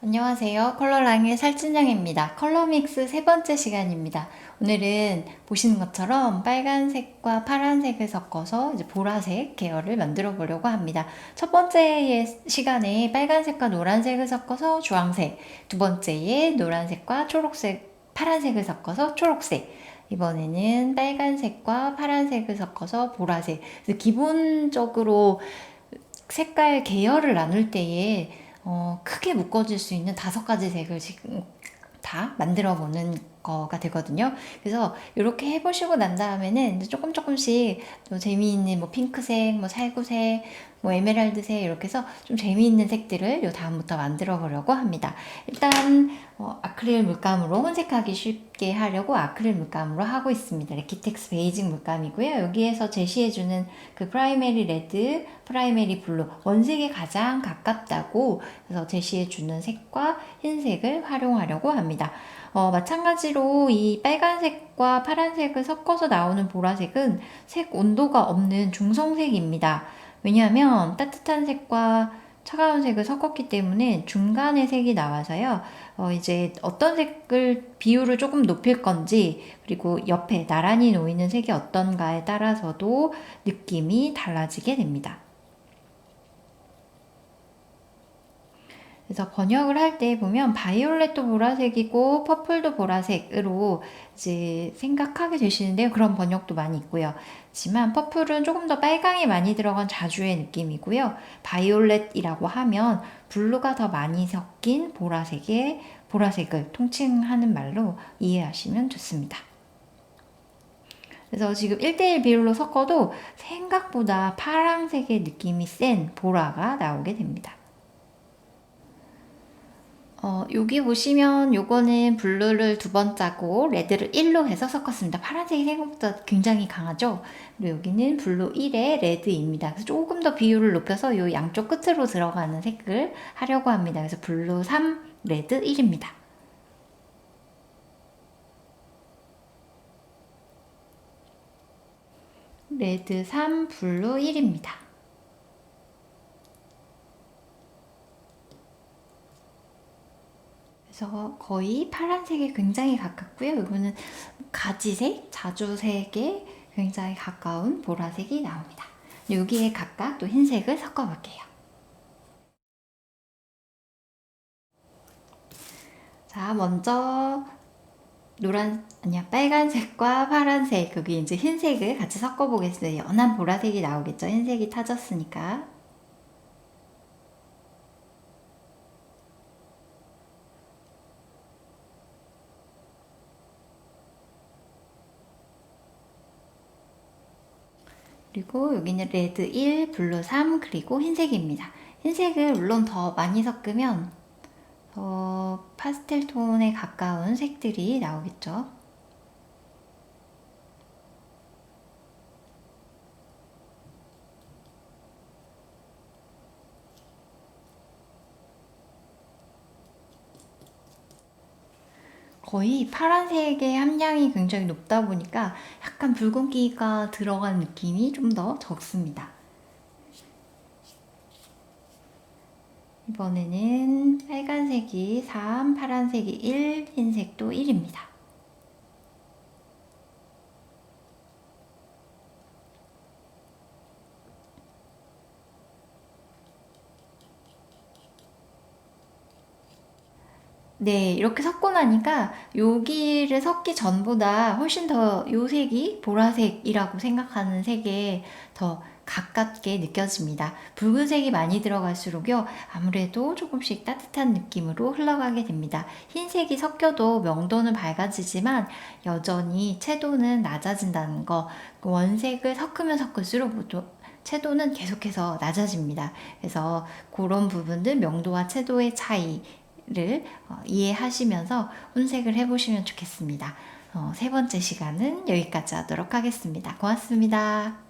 안녕하세요. 컬러랑의 살찐양입니다. 컬러믹스 세 번째 시간입니다. 오늘은 보시는 것처럼 빨간색과 파란색을 섞어서 이제 보라색 계열을 만들어 보려고 합니다. 첫 번째 시간에 빨간색과 노란색을 섞어서 주황색, 두 번째에 노란색과 초록색, 파란색을 섞어서 초록색, 이번에는 빨간색과 파란색을 섞어서 보라색. 기본적으로 색깔 계열을 나눌 때에 어, 크게 묶어줄 수 있는 다섯 가지 색을 지금 다 만들어 보는 거가 되거든요. 그래서 이렇게 해보시고 난 다음에는 조금 조금씩 또 재미있는 뭐 핑크색, 뭐 살구색, 뭐 에메랄드색 이렇게 해서 좀 재미있는 색들을 요 다음부터 만들어 보려고 합니다. 일단 어, 아크릴 물감으로 혼색하기 쉽게 하려고 아크릴 물감으로 하고 있습니다. 레키텍스 베이직 물감이고요. 여기에서 제시해주는 그 프라이메리 레드, 프라이메리 블루 원색에 가장 가깝다고 그래서 제시해주는 색과 흰색을 활용하려고 합니다. 어, 마찬가지 로 이 빨간색과 파란색을 섞어서 나오는 보라색은 색 온도가 없는 중성색입니다. 왜냐하면 따뜻한 색과 차가운 색을 섞었기 때문에 중간의 색이 나와서요. 어, 이제 어떤 색을 비율을 조금 높일 건지 그리고 옆에 나란히 놓이는 색이 어떤가에 따라서도 느낌이 달라지게 됩니다. 그래서 번역을 할 때 보면 바이올렛도 보라색이고 퍼플도 보라색으로 이제 생각하게 되시는데요. 그런 번역도 많이 있고요. 하지만 퍼플은 조금 더 빨강이 많이 들어간 자주의 느낌이고요. 바이올렛이라고 하면 블루가 더 많이 섞인 보라색의 보라색을 통칭하는 말로 이해하시면 좋습니다. 그래서 지금 1대1 비율로 섞어도 생각보다 파랑색의 느낌이 센 보라가 나오게 됩니다. 어, 여기 보시면 요거는 블루를 두 번 짜고 레드를 1로 해서 섞었습니다. 파란색이 생각보다 굉장히 강하죠? 그리고 여기는 블루 1에 레드입니다. 그래서 조금 더 비율을 높여서 요 양쪽 끝으로 들어가는 색을 하려고 합니다. 그래서 블루 3, 레드 1입니다. 레드 3, 블루 1입니다. 그래서 거의 파란색에 굉장히 가깝고요. 이거는 가지색, 자주색에 굉장히 가까운 보라색이 나옵니다. 여기에 각각 또 흰색을 섞어볼게요. 자, 먼저 노란 아니야 빨간색과 파란색 여기 이제 흰색을 같이 섞어 보겠어요. 연한 보라색이 나오겠죠. 흰색이 타졌으니까. 그리고 여기는 레드 1, 블루 3, 그리고 흰색입니다. 흰색을 물론 더 많이 섞으면 더 파스텔 톤에 가까운 색들이 나오겠죠. 거의 파란색의 함량이 굉장히 높다 보니까 약간 붉은기가 들어간 느낌이 좀 더 적습니다. 이번에는 빨간색이 3, 파란색이 1, 흰색도 1입니다. 네, 이렇게 섞고 나니까 여기를 섞기 전보다 훨씬 더 요 색이 보라색이라고 생각하는 색에 더 가깝게 느껴집니다. 붉은색이 많이 들어갈수록요, 아무래도 조금씩 따뜻한 느낌으로 흘러가게 됩니다. 흰색이 섞여도 명도는 밝아지지만 여전히 채도는 낮아진다는 거, 원색을 섞으면 섞을수록 채도는 계속해서 낮아집니다. 그래서 그런 부분들 명도와 채도의 차이 를 어, 이해하시면서 혼색을 해보시면 좋겠습니다. 어, 세 번째 시간은 여기까지 하도록 하겠습니다. 고맙습니다.